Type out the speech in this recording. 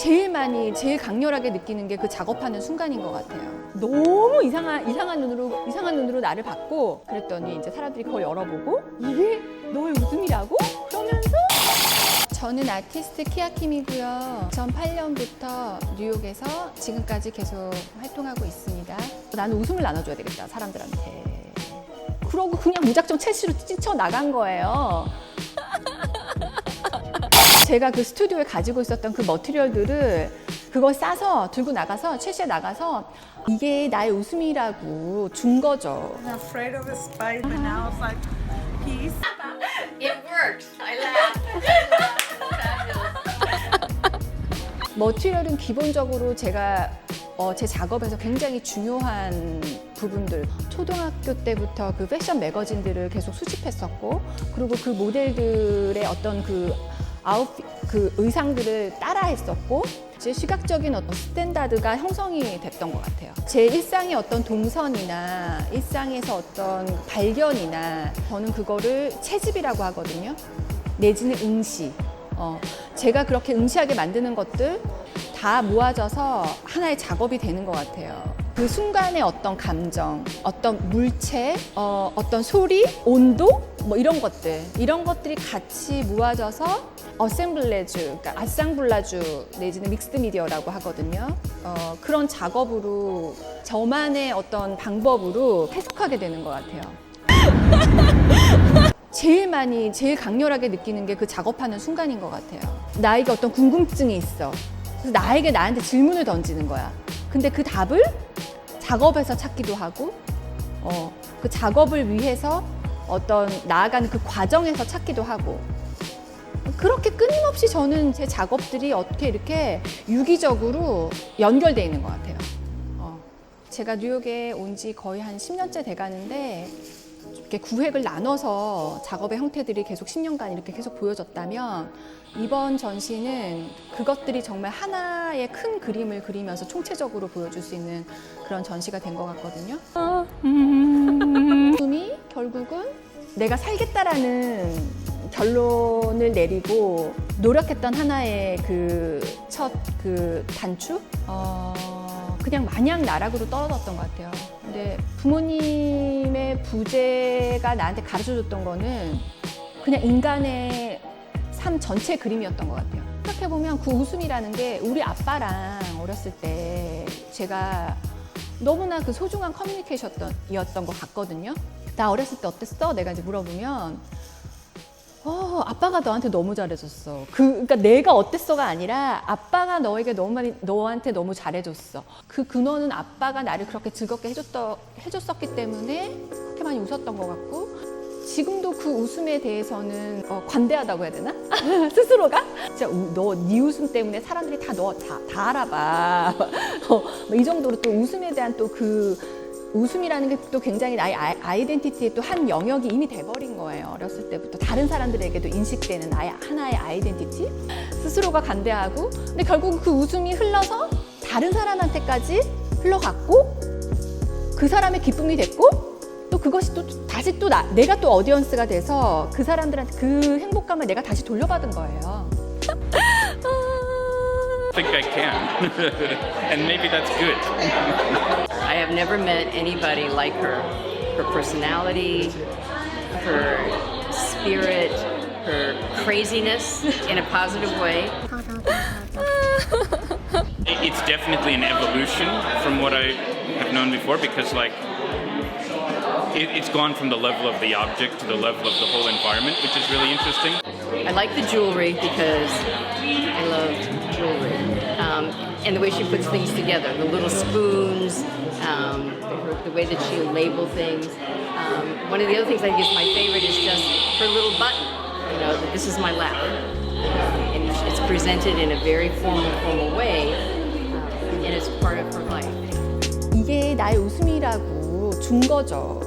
제일 많이 제일 강렬하게 느끼는 게 그 작업하는 순간인 것 같아요. 너무 이상한 이상한 눈으로 이상한 눈으로 나를 봤고 그랬더니 이제 사람들이 그걸 열어보고 이게 너의 웃음이라고? 그러면서 저는 아티스트 키아킴이고요. 2008년부터 뉴욕에서 지금까지 계속 활동하고 있습니다. 나는 웃음을 나눠줘야 되겠다 사람들한테. 그러고 그냥 무작정 첼시로 뛰쳐 나간 거예요. 제가 그 스튜디오에 가지고 있었던 그 머티리얼들을 그걸 싸서 들고 나가서 첼시에 나가서 이게 나의 웃음이라고 준 거죠. I'm afraid of a spider, but now it's like peace. It works. I laugh. Fabulous. 머티리얼은 기본적으로 제가 어, 제 작업에서 굉장히 중요한 부분들 초등학교 때부터 그 패션 매거진들을 계속 수집했었고 그리고 그 모델들의 어떤 그 아웃핏 그 의상들을 따라 했었고 제 시각적인 어떤 스탠다드가 형성이 됐던 것 같아요. 제 일상의 어떤 동선이나 일상에서 어떤 발견이나 저는 그거를 채집이라고 하거든요. 내지는 응시. 어, 제가 그렇게 응시하게 만드는 것들 다 모아져서 하나의 작업이 되는 것 같아요. 그 순간의 어떤 감정, 어떤 물체, 어, 어떤 소리, 온도, 뭐 이런 것들, 이런 것들이 같이 모아져서 어셈블레주, 그러니까 아쌍블라주 내지는 믹스드 미디어라고 하거든요. 어, 그런 작업으로 저만의 어떤 방법으로 해석하게 되는 것 같아요. 제일 많이 제일 강렬하게 느끼는 게 그 작업하는 순간인 것 같아요. 나에게 어떤 궁금증이 있어. 그래서 나에게 나한테 질문을 던지는 거야. 근데 그 답을 작업에서 찾기도 하고, 어, 그 작업을 위해서 어떤 나아가는 그 과정에서 찾기도 하고. 그렇게 끊임없이 저는 제 작업들이 어떻게 이렇게 유기적으로 연결돼 있는 것 같아요. 어. 제가 뉴욕에 온 지 거의 한 10년째 돼 가는데 이렇게 구획을 나눠서 작업의 형태들이 계속 10년간 이렇게 계속 보여졌다면 이번 전시는 그것들이 정말 하나의 큰 그림을 그리면서 총체적으로 보여줄 수 있는 그런 전시가 된 것 같거든요. 꿈이 결국은 내가 살겠다라는 결론을 내리고 노력했던 하나의 그 첫그 단추? 어, 그냥 마냥 나락으로 떨어졌던 것 같아요. 근데 부모님의 부재가 나한테 가르쳐 줬던 거는 그냥 인간의 삶 전체 그림이었던 것 같아요. 생각해보면 그 웃음이라는 게 우리 아빠랑 어렸을 때 제가 너무나 그 소중한 커뮤니케이션이었던 것 같거든요. 나 어렸을 때 어땠어? 내가 이제 물어보면 어, 아빠가 너한테 너무 잘해줬어. 그, 그러니까 내가 어땠어가 아니라 아빠가 너에게 너무 많이, 너한테 너무 잘해줬어. 그 근원은 아빠가 나를 그렇게 즐겁게 해줬더, 해줬었기 때문에 그렇게 많이 웃었던 것 같고 지금도 그 웃음에 대해서는 어, 관대하다고 해야 되나? 스스로가? 진짜 너네 웃음 때문에 사람들이 다 너 다 다 알아봐. 어, 뭐이 정도로 또 웃음에 대한 또그 웃음이라는 게 또 굉장히 나의 아이- 아이덴티티의 또 한 영역이 이미 돼버린 거예요. 어렸을 때부터 다른 사람들에게도 인식되는 나의 하나의 아이덴티티 스스로가 관대하고 근데 결국 그 웃음이 흘러서 다른 사람한테까지 흘러갔고 그 사람의 기쁨이 됐고 또 그것이 또 다시 또 나, 내가 또 어디언스가 돼서 그 사람들한테 그 행복감을 내가 다시 돌려받은 거예요. Think I can. and maybe that's good. I have never met anybody like her. Her personality, her spirit, her craziness in a positive way. It's definitely an evolution from what I have known before because, like, it's gone from the level of the object to the level of the whole environment, which is really interesting. I like the jewelry because I love jewelry Um, and the way she puts things together, the little spoons, um, the, the way that she'll label things. Um, one of the other things I think is my favorite is just her little button. You know, that this is my lap. And it's- it's presented in a very formal, formal way, um, and it's part of her life. 이게 나의 웃음이라고 준 거죠.